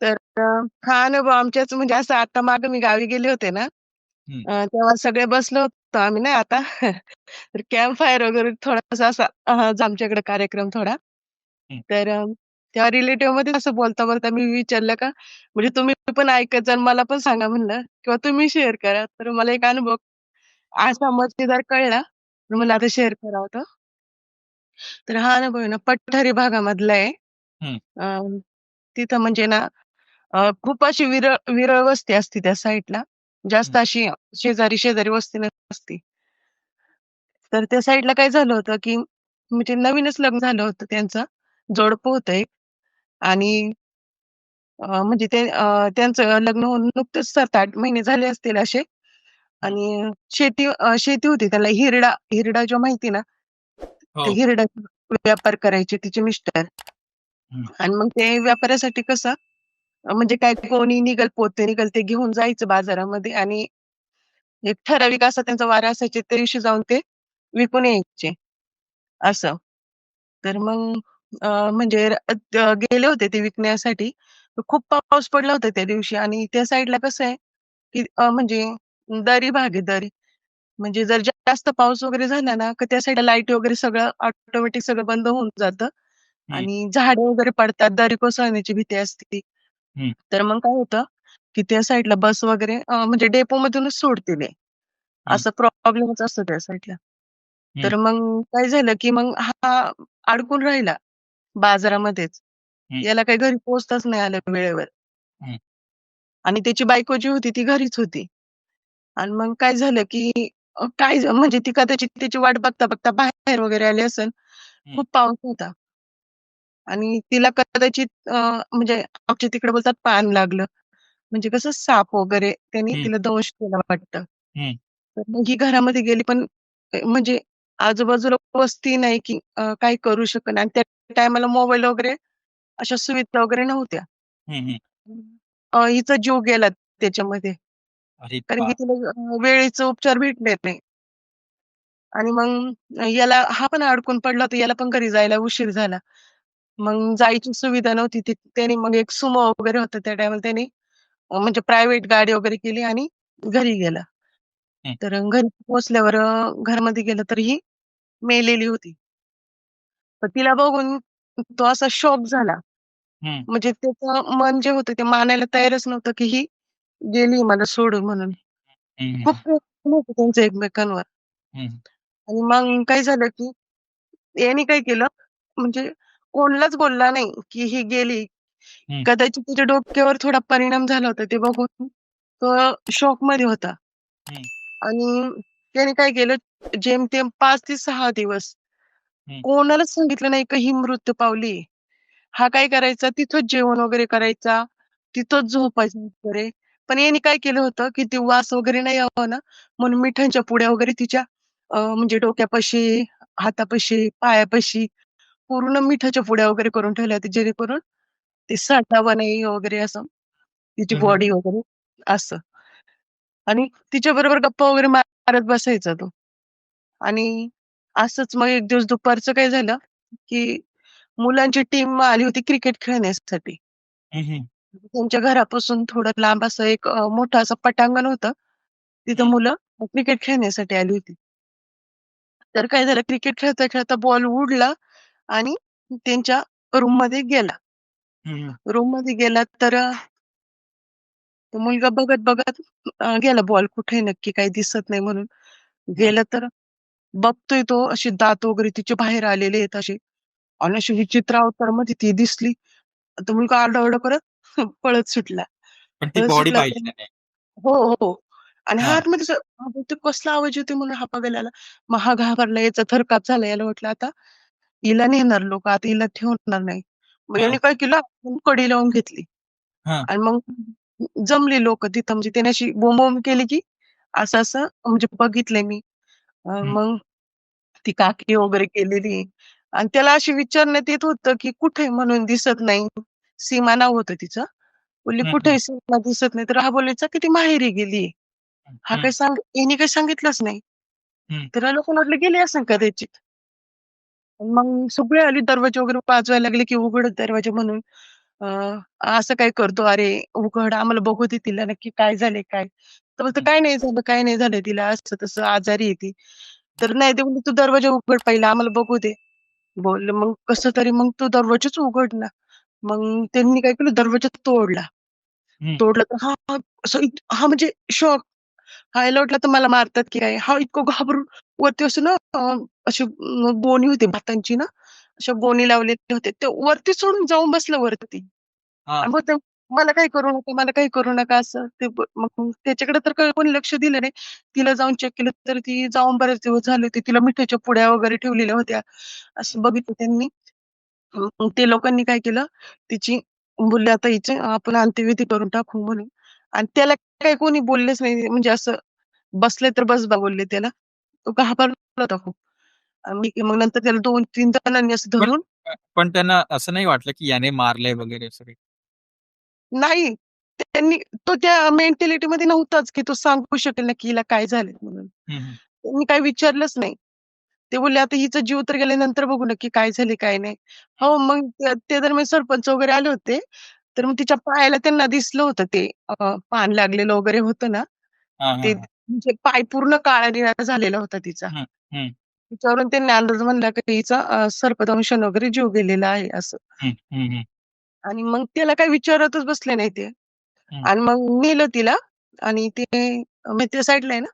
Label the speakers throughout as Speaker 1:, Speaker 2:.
Speaker 1: तर अ, हा अनुभव आमच्याच म्हणजे असं आता मागे मी गावी गेले होते ना,
Speaker 2: हं.
Speaker 1: अ, तेव्हा सगळे बसलो होतो आम्ही नाही आता. तर कॅम्प फायर वगैरे थोडासा असा आमच्याकडे कार्यक्रम थोडा.
Speaker 2: हं.
Speaker 1: तर अ, त्या रिलेटिव्हमध्ये असं बोलता-बोलता मी विचारलं का म्हणजे तुम्ही पण ऐकत जा आणि मला पण सांगा म्हणलं किंवा तुम्ही शेअर करा. तर मला एक अनुभव असा मजेदार कळला, तर म्हणलं आता शेअर करावा तो. तर हा अनुभव आहे ना पठारी भागामधला आहे.
Speaker 2: हं.
Speaker 1: अ, तिथं म्हणजे ना अ, खूप अशी विरळ विरळ वस्ती असते त्या साइडला. जास्त
Speaker 2: हं.
Speaker 1: अशी शेजारी-शेजारी वस्ती नसती. तर त्या साइडला काय झालं होतं, की म्हणजे नवीनच लग्न झालं होतं त्यांचं. जोडपं होतं एक आणि अ, म्हणजे ते अ, त्यांचं लग्न होऊन नुकतेच 7-8 महिने झाले असतील असे. आणि शेती अ, शेती होती त्याला हिरडा हिरडा जो माहिती ना, ते
Speaker 2: हो.
Speaker 1: हिरड्याचा व्यापार करायचे तिचे मिस्टर.
Speaker 2: हं.
Speaker 1: आणि मग ते व्यापारासाठी कसं म्हणजे काय कोणी निघल पोते निघल ते घेऊन जायचं बाजारामध्ये आणि एक ठराविक असा त्यांचा वारा असायचे त्या दिवशी जाऊन ते विकून यायचे, असं. तर मग म्हणजे गेले होते ते विकण्यासाठी. खूप पाऊस पडला होता त्या दिवशी आणि त्या साइडला कसं आहे, की म्हणजे दरी भाग आहे दरी. म्हणजे जर जास्त पाऊस वगैरे झाला ना, तर त्या साइडला लाइट वगैरे सगळं ऑटोमॅटिक सगळं बंद होऊन जातं. आणि झाडं वगैरे पडतात, दरी कोसळण्याची भीती असते.
Speaker 2: हं.
Speaker 1: तर मग काय होतं, की त्या साइडला बस वगैरे अ, म्हणजे डेपोमधूनच सोडते ते.
Speaker 2: हं.
Speaker 1: असा प्रॉब्लेमच असतो त्या साइडला.
Speaker 2: हं.
Speaker 1: तर मग काय झालं, की मग हा अडकून राहिला बाजारामध्येच.
Speaker 2: हं.
Speaker 1: याला काही घरी पोहोचताच नाही आलं वेळेवर.
Speaker 2: हं.
Speaker 1: आणि त्याची बायको जी होती ती घरीच होती. आणि मग काय झालं, की अ, काय म्हणजे ती कदाचित त्याची वाट बघता-बघता बाहेर वगैरे आली असेल.
Speaker 2: हं.
Speaker 1: खूप पाऊस होता. आणि तिला कदाचित अ, म्हणजे आमच्या तिकडे बोलतात पान लागलं. म्हणजे कसं साप वगैरे त्याने
Speaker 2: हं.
Speaker 1: तिला दंश केला वाटतं.
Speaker 2: हं.
Speaker 1: तर मग ही घरामध्ये गेली पण अ, म्हणजे आजूबाजूला वस्ती नाही, की अ, काही करू शकेल आणि त्या टायमाला मोबाईल वगैरे अशा सुविधा वगैरे नव्हत्या.
Speaker 2: हं, हं.
Speaker 1: अ, हिचा जीव गेला त्याच्यामध्ये.
Speaker 2: अरे
Speaker 1: कारण की
Speaker 2: बाप!
Speaker 1: तिला अ, वेळेचे उपचार भेटले नाही. आणि मग याला हा पण अडकून पडला होता. याला पण घरी जायला उशीर झाला. मग जायची सुविधा नव्हती. ती त्याने मग एक सुमो वगैरे होतं त्या टायमाला त्याने म्हणजे प्रायव्हेट गाडी वगैरे केली आणि घरी गेला. तर घरी पोहोचल्यावर घरामध्ये गेलं तर ही मेलेली होती. तर तिला बघून तो असा शॉक झाला. म्हणजे त्याचं मन जे होतं ते मानायला तयारच नव्हतं, की ही गेली मला सोडून म्हणून. खूप होतं त्यांचं एकमेकांवर. आणि मग काय झालं, की याने काय केलं, म्हणजे कोणालाच बोलला नाही, की ही गेली. कदाचित तिच्या डोक्यावर थोडा परिणाम झाला होता ते बघून तो शॉकमध्ये होता.
Speaker 2: हं.
Speaker 1: आणि त्याने काय केलं, जेमतेम 5 ते 6 दिवस. कोणालाच सांगितलं नाही, की ही मृत्यू पावली. हा काय करायचा, तिथंच जेवण वगैरे करायचा, तिथंच झोपायचा वगैरे. पण याने काय केलं होतं, की ते वास वगैरे नाही यावं ना, म्हणून मिठाच्या पुड्या वगैरे तिच्या म्हणजे डोक्यापाशी, हातापाशी, पायापाशी पूर्ण मिठाच्या पुड्या वगैरे करून ठेवल्या होत्या, जेणेकरून ते साठावं नाही वगैरे असं, तिची
Speaker 2: हं, हं.
Speaker 1: बॉडी वगैरे असं. आणि तिच्याबरोबर गप्पा वगैरे मारत बसायचा तो. आणि असंच मग एक दिवस दुपारचं काय झालं, की मुलांची टीम आली होती क्रिकेट खेळण्यासाठी.
Speaker 2: हं, हं.
Speaker 1: त्यांच्या घरापासून थोडं लांब असं एक अ, मोठं असं पटांगण होतं. तिथं
Speaker 2: हं.
Speaker 1: मुलं क्रिकेट खेळण्यासाठी आली होती. तर काय झालं क्रिकेट खेळता-खेळता बॉल उडला आणि त्यांच्या रूममध्ये गेला.
Speaker 2: हं, हं.
Speaker 1: रूममध्ये गेला तर तो मुलगा बघत-बघत अ, गेला बॉल कुठे नक्की काही दिसत नाही म्हणून.
Speaker 2: हं.
Speaker 1: गेला तर बघतोय तो असे दात वगैरे तिचे बाहेर आलेले आहेत असे आणि अशी विचित्र अवतारमध्ये ती दिसली. तो मुलगा आरडा-ओरडा करत पळत सुटला.
Speaker 2: त्याने.
Speaker 1: हो, हो. आणि हा
Speaker 2: हां.
Speaker 1: आतमध्ये हा कसला आवाज येतोय म्हणून हा बघायला आला. मग हा घाबरला, याचा थरकाप झाला. याला वाटलं आता हिला नेणार लोकं, आता हिला ठेवणार नाही. मग. याने काय केलं, कडी लावून घेतली. आणि मग जमली लोकं तिथं म्हणजे त्याने अशी बोंबाबोंब केली, की असं-असं म्हणजे बघितलंय मी. मग ती काकी वगैरे केलेली आणि त्याला अशी विचारण्यात येत होतं, की कुठे म्हणून दिसत नाही. सीमा नाव होतं तिचं. बोलली, "कुठे सीमा दिसत नाही." तर हा बोलायचा, की "ती माहेरी गेली."
Speaker 2: हं,
Speaker 1: काही. सांग हिने काही सांगितलंच नाही. तर लोकांना वाटलं गेली असेल कदाचित. मग सगळे आले दरवाजे वगैरे वाजवायला लागले, की उघड दरवाजा म्हणून. असं काय करतो? अरे उघड आम्हाला बघू दे तिला नक्की काय झालंय काय? तर बोलतो. "काही नाही झालं, काही नाही झालं तिला असं-तसं आजारी आहे ती." तर नाही ते म्हणले, "तू दरवाजा उघड पहिला आम्हाला बघू दे." बोलले मग कसं तरी मग तो दरवाजाच उघडला. मग त्यांनी काय केलं दरवाजा तोडला. तोडला तर हा असं हा म्हणजे शॉक. हा याला वाटलं तर मला मारतात की काय? हा इतकं घाबरून वरती असं ना अशी गोणी होती भातांची ना, अशा गोणी लावलेल्या होत्या. ते वरती सोडून जाऊन बसला वरती.
Speaker 2: हां.
Speaker 1: आणि मग ते मला काही करू नका, मला काही करू नका असं ते मग त्याच्याकडे तर काही कोणी लक्ष दिलं नाही. तिला जाऊन चेक केलं तर ती जाऊन बरेच दिवस झाले होते. तिला मिठाच्या पुड्या वगैरे ठेवलेल्या होत्या. असं बघितलं त्यांनी. ते लोकांनी काय केलं, तिची बोलले, "आता हिची आपण अंत्यविधी करून टाकू" म्हणून आणि त्याला काही कोणी बोललेच नाही. म्हणजे असं "बसले तर बस बा" बोलले त्याला. तो घाबरला होता खूप. मग नंतर त्याला 2-3 जणांनी असं धरून
Speaker 2: पण त्यांना असं नाही वाटलं की याने मारलंय वगैरे असं काही?
Speaker 1: नाही. त्यांनी तो त्या मेंटॅलिटीमध्ये नव्हताच, की तो सांगू शकेल ना, की हिला काय झालंय म्हणून. त्यांनी काही विचारलंच नाही. ते बोलले, "आता हिचा जीव तर गेला, नंतर बघू नक्की काय झाले काय नाही." हो, मग त्या दरम्यान सरपंच वगैरे आले होते. तर मग तिच्या पायाला त्यांना दिसलं होतं ते अ, पान लागलेलं वगैरे होतं ना,
Speaker 2: हां, हां,
Speaker 1: ते
Speaker 2: हां.
Speaker 1: म्हणजे पाय पूर्ण काळा-निळा झालेला होता तिचा.
Speaker 2: हं, हं,
Speaker 1: त्याच्यावरून त्यांनी अंदाज बांधला, की हिचा अ, सर्पदंशन वगैरे जीव गेलेला आहे असं.
Speaker 2: हं, हं, हं,
Speaker 1: आणि मग त्याला काही विचारतच बसले नाही ते.
Speaker 2: हं,
Speaker 1: आणि मग नेलं तिला आणि ते मग त्या साईडला आहे ना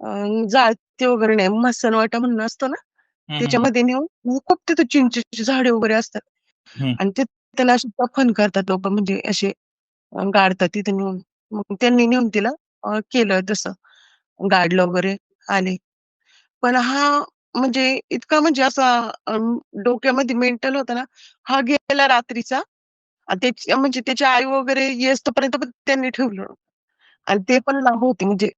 Speaker 1: अ, जाळते वगैरे नाही, मसनवाटा म्हणून असतो ना,
Speaker 2: हं, हं, हं,
Speaker 1: त्याच्यामध्ये नेऊन खूप तिथं चिंचेची झाडे वगैरे असतात
Speaker 2: हं,
Speaker 1: आणि ते त्याला अशी दफन करतात लोकं म्हणजे असे गाडतात तिथे नेऊन. मग त्यांनी नेऊन तिला अ, केलं तसं. गाडलं वगैरे आले. पण हा म्हणजे इतका म्हणजे असा अ, डोक्यामध्ये मेंटल होता ना, हा गेला रात्रीचा आणि त्याची म्हणजे त्याची आई वगैरे येईस्तोपर्यंत पण त्यांनी ठेवलं आणि ते पण लांब होते म्हणजे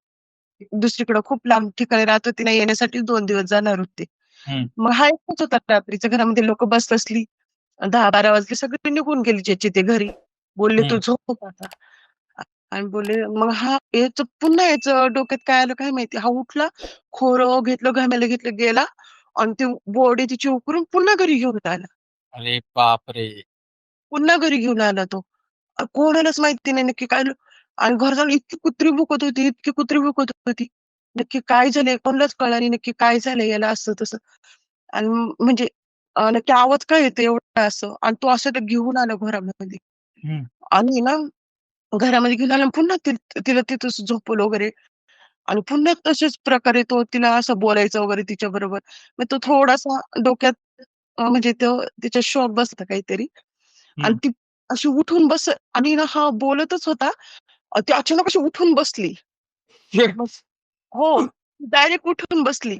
Speaker 1: दुसरीकडे खूप लांब ठिकाणी राहत होती ना, येण्यासाठी 2 दिवस जाणार होते.
Speaker 2: हं,
Speaker 1: मग हा एकटाच होता रात्रीच्या घरामध्ये लोकं बसली. 10-12 वाजले सगळे निघून गेले ज्याचे ते घरी. बोलले, "तू. झोप आता." आणि बोलले मग हा याचं पुन्हा याचं डोक्यात काय आलं काय माहिती. हा उठला, खोरं घेतलं, घामायला घेतलं, गेला आणि ती बॉडी तिची उकरून पुन्हा घरी घेऊन आला.
Speaker 2: अरे बापरे!
Speaker 1: पुन्हा घरी घेऊन आला तो. कोणालाच माहिती नाही नक्की काय आणि घर जाऊन इतकी कुत्री भुकत होती, इतकी कुत्री भुकत होती. नक्की काय झालंय कोणालाच कळलं नाही नक्की काय झालंय याला असं तसं. आणि म्हणजे अ, नक्की आवाज काय येतोय एवढा असं आणि तो असं ते घेऊन आला घरामध्ये आणि ना घरामध्ये घेऊन आला आणि पुन्हा तिला तिथंच झोपवलं वगैरे आणि पुन्हा तशाच प्रकारे तो तिला असं बोलायचा वगैरे तिच्याबरोबर. मग तो थोडासा डोक्यात म्हणजे तो तिच्या शॉक बसला काहीतरी आणि. ती अशी उठून बस आणि ना हा बोलतच होता. ती अचानक अशी उठून बसली. हो, डायरेक्ट उठून बसली.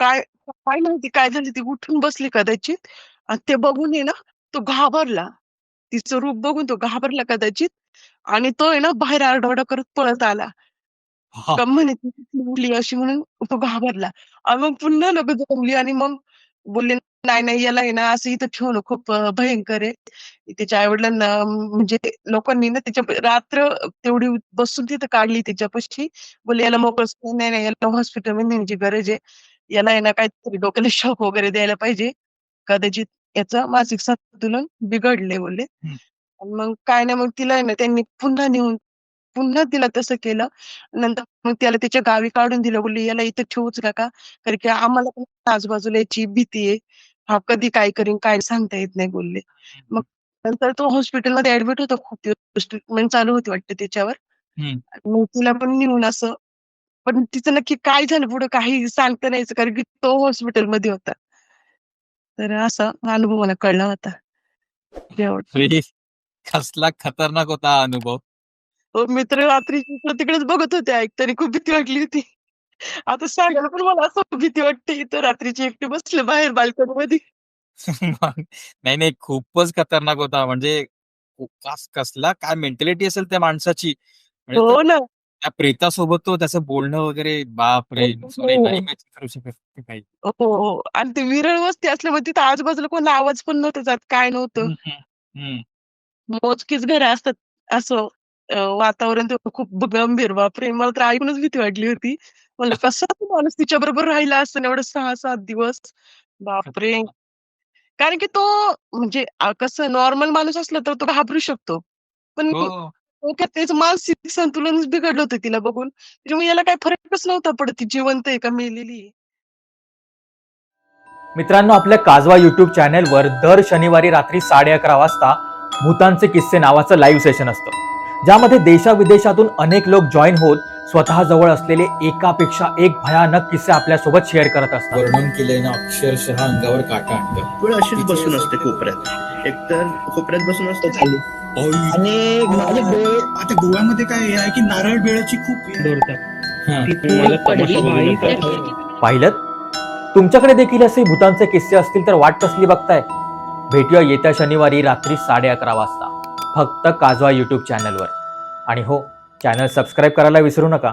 Speaker 1: काय काय माहिती काय झालं ती उठून बसली कदाचित आणि ते बघून आहे ना, तो घाबरला. तिचं रूप बघून तो घाबरला कदाचित आणि तो आहे ना बाहेर आरडाओरडा करत पळत आला. म्हणे मुली अशी म्हणून तो घाबरला. आणि मग पुन्हा लोकं जमली आणि मग बोलले, "नाही, नाही याला आहे ना असं इथं ठेवणं खूप भयंकर आहे." त्याच्या आई-वडिलांना म्हणजे लोकांनी ना त्याच्या रात्र तेवढी बसून तिथं काढली त्याच्यापाशी. बोलले, "याला मोकळं. नाही, नाही याला हॉस्पिटलमध्ये न्यायची गरज आहे. याला ना काहीतरी डोक्याला शॉक वगैरे द्यायला पाहिजे. कदाचित याचं मानसिक संतुलन बिघडलंय" बोलले. आणि मग काय नाही मग तिला ना त्यांनी पुन्हा नेऊन पुन्हा तिला तसं केलं. नंतर मग त्याला त्याच्या गावी काढून दिलं. बोलली, "याला इथं ठेवूच नका." कारण की आम्हाला पण आजूबाजूला याची भीती आहे. हा कधी काय करीन काय सांगता येत नाही बोलले. मग नंतर तो हॉस्पिटलमध्ये ॲडमिट होता. खूप दिवस ट्रीटमेंट चालू होती वाटतं त्याच्यावर. मग तिला पण नेऊन असं पण तिचं नक्की काय झालं पुढं काही सांगता नाही कारण की तो हॉस्पिटलमध्ये होता. तर असा अनुभव मला कळला होता.
Speaker 2: कसला खतरनाक होता अनुभव.
Speaker 1: हो, मित्र रात्री इकडं-तिकडेच बघत होते ऐकताना खूप भीती वाटली होती. आता सांगायला पण मला असं भीती वाटते इथं रात्रीची एकटी बसले बाहेर बाल्कनीमध्ये.
Speaker 2: मग नाही, नाही खूपच खतरनाक होता. म्हणजे कसला काय मेंटॅलिटी असेल त्या माणसाची. म्हणजे
Speaker 1: हो ना.
Speaker 2: त्या प्रेतासोबत तो त्याचं बोलणं वगैरे! नाही नाही
Speaker 1: हो.
Speaker 2: इमॅजिन करू शकत ते काही.
Speaker 1: हो, हो. आणि ते विरळ वस्ती असल्यामुळे तिथं आजूबाजूला कोण आवाज पण नव्हता जात, काय नव्हतं.
Speaker 2: हं, हं, हं.
Speaker 1: मोजकीच घरं असतात. असं अ, वातावरण ते खूप गंभीर. बापरे! मला तर ऐकूनच भीती वाटली होती. म्हणलं कसा तो माणूस तिच्याबरोबर राहिला असेल एवढे 6-7 दिवस. बापरे! कारण की तो म्हणजे अ, कसं नॉर्मल माणूस असला तर तो घाबरू शकतो. पण
Speaker 2: हो.
Speaker 1: डोक्यात त्याचं मानसिक संतुलनच बिघडलं होतं तिला बघून. त्याच्यामुळे याला काही फरकच नव्हता पडत. ती जिवंत आहे का मेलेली आहे.
Speaker 3: मित्रांनो आपल्या काजवा युट्यूब चॅनेलवर दर शनिवारी रात्री साडे अकरा वाजता भूतांचे किस्से नावाचं लाईव्ह सेशन असतं. ज्यामध्ये देशाविदेशातून अनेक लोक जॉईन होत स्वतः जवळ असलेले एकापेक्षा एक भयानक किस्से आपल्यासोबत शेअर करत असतात.
Speaker 4: वर्णन केल्यानं अक्षरशः अंगावर काटा आणतं
Speaker 5: वेळ अशीच बसून असते कोपऱ्यात. एकतर कोपऱ्यात बसून असते.
Speaker 6: चालू आणि माझे डोळे
Speaker 7: आता गोव्यामध्ये काय हे आहे की नारळ बेळाची खूप
Speaker 3: पाहिलं? तुमच्याकडे देखील असे भूतांचे किस्से असतील तर वाट कसली बघताय? भेटूया येत्या शनिवारी रात्री साडे अकरा वाजता. फक्त काजवा युट्यूब चॅनलवर आणि हो चॅनल सबस्क्राईब करायला विसरू नका.